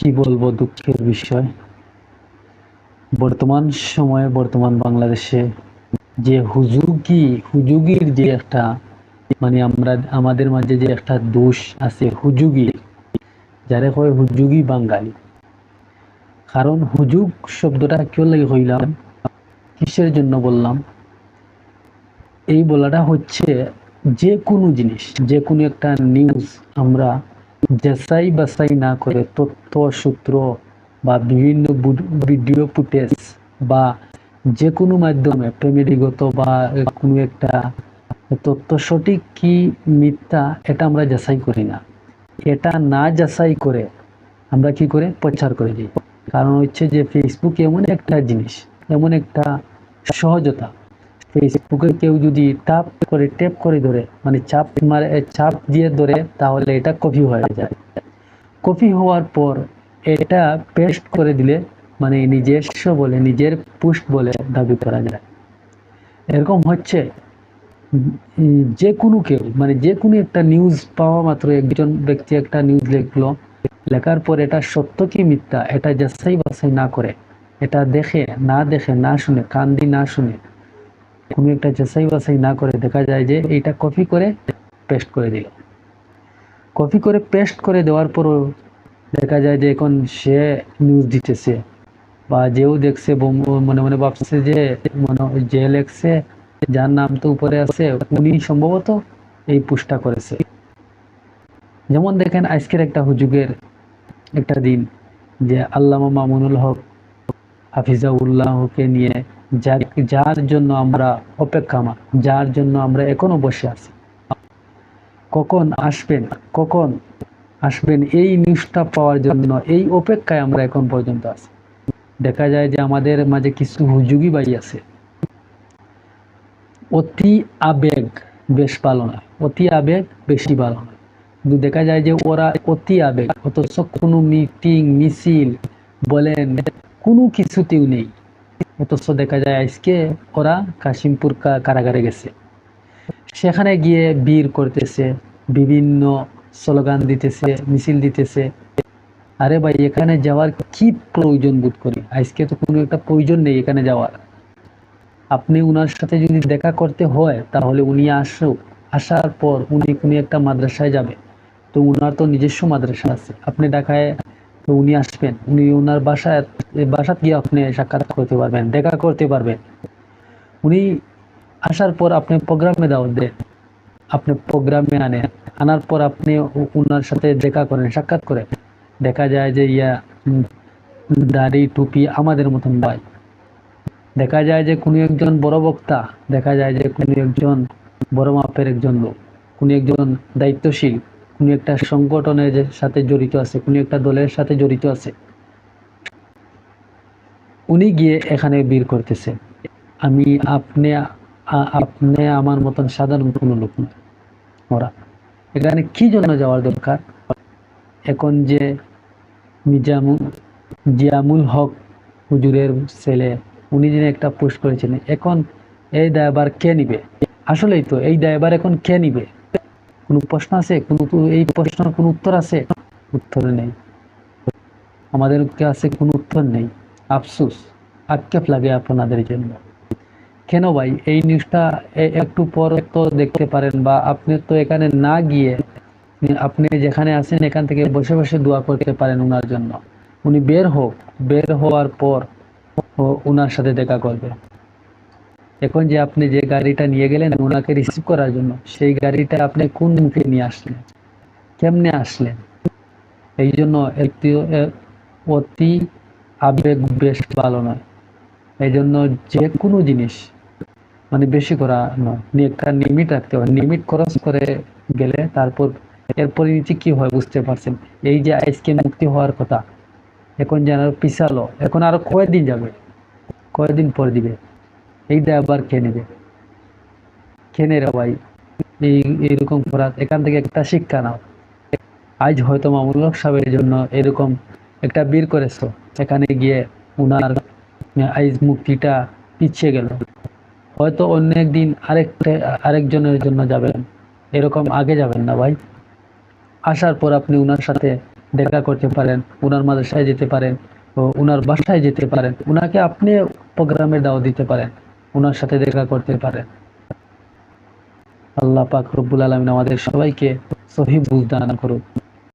কি বলব দুঃখের বিষয়? বর্তমান সময়ে, বর্তমান বাংলাদেশে যে হুজুগি, হুজুগির যে একটা মানে আমরা, আমাদের মাঝে যে একটা দোষ আছে হুজুগি, যারে কয় হুজুগি বাঙালি। কারণ হুজুগ শব্দটা কেউ লাগে হইলাম কিসের জন্য বললাম? এই বলাটা হচ্ছে যে কোনো জিনিস, যে কোনো একটা নিউজ আমরা যাচাই বাছাই না করে তথ্য, সূত্র বা বিভিন্ন ভিডিও ফুটেজ বা যে কোনো মাধ্যমে ফ্যামিলিগত বা কোনো একটা তথ্য সঠিক কি মিথ্যা এটা আমরা যাচাই করি না। এটা না যাচাই করে আমরা কি করে? প্রচার করে দিই। কারণ হচ্ছে যে ফেসবুক এমন একটা জিনিস, এমন একটা সহজতা ফেসবুকে কেউ যদি টাপ করে, টেপ করে ধরে মানে চাপ মারে চাপ দিয়ে ধরে, তাহলে এটা কপি হয়ে যায়। কপি হওয়ার পর এটা পেস্ট করে দিলে মানে নিজস্ব বলে, নিজের বলে দাবি করা যায়। এরকম হচ্ছে যে কোনো কেউ মানে যে কোনো একটা নিউজ পাওয়া মাত্র একজন ব্যক্তি একটা নিউজ লিখলো, লেখার পর এটা সত্য কি মিথ্যা, এটা যাচাই বাছাই না করে, এটা দেখে, না দেখে, না শুনে কান দিয়ে না শুনে কোনো একটা যাচাই বাছাই না করে দেখা যায় যে এইটা কপি করে পেস্ট করে দিল। কপি করে পেস্ট করে দেওয়ার পরও দেখা যায় যে এখন সে নিউজ দিতেছে বা যেও দেখছে মনে মনে ভাবছে যে মনে যে লেখছে, যার নাম তো উপরে আছে, উনি সম্ভবত এই পুষ্টা করেছে। যেমন দেখেন আজকের একটা হুজুগের একটা দিন যে আল্লামা মামুনুল হক হাফিজাউল্লাহকে নিয়ে যার জন্য আমরা অপেক্ষামান যার জন্য আমরা এখনও বসে আছি। কখন আসবেন কখন আসবেন এই নিউজটা পাওয়ার জন্য, এই অপেক্ষায় আমরা এখন পর্যন্ত আছি। দেখা যায় যে আমাদের মাঝে কিছু হুজুগি বাই আছে। অতি আবেগ বেশ ভালো নয়, অতি আবেগ বেশি ভালো নয়। দেখা যায় যে ওরা অতি আবেগ, অথচ কোনো মিটিং মিছিল বলেন কোনো কিছুতেও নেই। অথচ দেখা যায় আজকে ওরা কাশিমপুর কারাগারে গেছে। সেখানে গিয়ে বীর করতেছে, বিভিন্ন স্লোগান দিতেছে, মিছিল দিতেছে। আরে ভাই, এখানে যাওয়ার কি প্রয়োজন বোধ করি? আজকে তো কোনো একটা প্রয়োজন নেই এখানে যাওয়ার। আপনি উনার সাথে যদি দেখা করতে হয়, তাহলে উনি আসুক। আসার পর উনি কোনো একটা মাদ্রাসায় যাবে। তো উনার তো নিজস্ব মাদ্রাসা আছে। আপনি ঢাকায় উনি আসবেন। উনি ওনার বাসায় বাসাত গিয়ে আপনি সাক্ষাৎ করতে পারবেন, দেখা করতে পারবেন। উনি আসার পর আপনি প্রোগ্রামে দাওয়াত দেন আপনি প্রোগ্রামে আনেন। আনার পর আপনি উনার সাথে দেখা করেন, সাক্ষাৎ করেন। দেখা যায় যে, ইয়া দাড়ি, টুপি আমাদের মতন ভাই। দেখা যায় যে, কোনো একজন বড় বক্তা, দেখা যায় যে, কোনো একজন বড় মাপের একজন লোক, কোনো একজন দায়িত্বশীল। কোনো একটা সংগঠনের সাথে জড়িত আছে কোনো একটা দলের সাথে জড়িত আছে। উনি গিয়ে এখানে বীর করতেছে। আমি আপনি আপনি আমার মতন সাধারণ কোনো লোক নয় ওরা। এখানে কি জন্য যাওয়ার দরকার? এখন যে মিজামুল জিয়ামুল হক হুজুরের ছেলে, উনি যিনি একটা পোস্ট করেছিলেন, এখন এই দায়বার কে নিবে? আসলেই তো, এই দায়বার এখন কে নিবে? কোনো প্রশ্ন আছে? কোনো এই প্রশ্নের কোনো উত্তর আছে? উত্তর নেই। আমাদের কাছে কোনো উত্তর নেই। আফসোস। আক্ষেপ লাগে আপনাদের জন্য। কেন ভাই? এই নিউজটা একটু পর তো দেখতে পারেন বা আপনি তো এখানে না গিয়ে আপনি যেখানে আছেন এখান থেকে বসে বসে দোয়া করতে পারেন ওনার জন্য। উনি বের হোক। বের হওয়ার পর ওনার সাথে দেখা করবে। এখন যে আপনি যে গাড়িটা নিয়ে গেলেন ওনাকে রিসিভ করার জন্য, সেই গাড়িটা আপনি কোন মুখে নিয়ে আসলেন? কেমনে আসলেন? এই জন্য অতি আবেগ বেশ ভালো নয়। এই জন্য যে কোনো জিনিস মানে বেশি করা নয়। একটা লিমিট রাখতে হয় লিমিট ক্রস করে গেলে তারপর এর পরিণতি কি হয় বুঝতে পারছেন? এই যে আজকে মুক্তি হওয়ার কথা, এখন যেন পিছালো, এখন আরও কয়দিন যাবে? কয়দিন পর দিবে? এই আবার কে নেবে। কে নেবে ভাই। এই, এইরকম করা। এখান থেকে একটা শিক্ষা নাও। আজ হয়তো মামুল সাহেবের জন্য এরকম একটা বীর করেছ। এখানে গিয়ে উনার, আইজ মুক্তিটা পিছিয়ে গেল। হয়তো অন্য একদিন আরেকটা, আরেকজনের জন্য যাবেন। এরকম আগে যাবেন না ভাই। আসার পর আপনি উনার সাথে দেখা করতে পারেন ওনার মাদ্রাসায় যেতে পারেন, ও ওনার বাসায় যেতে পারেন। ওনাকে আপনি প্রোগ্রামে দাওয়া দিতে পারেন। ওনার সাথে দেখা করতে পারেন আল্লাহ পাক রব্বুল আলমিন আমাদের সবাইকে সহি বুঝ দান করুক।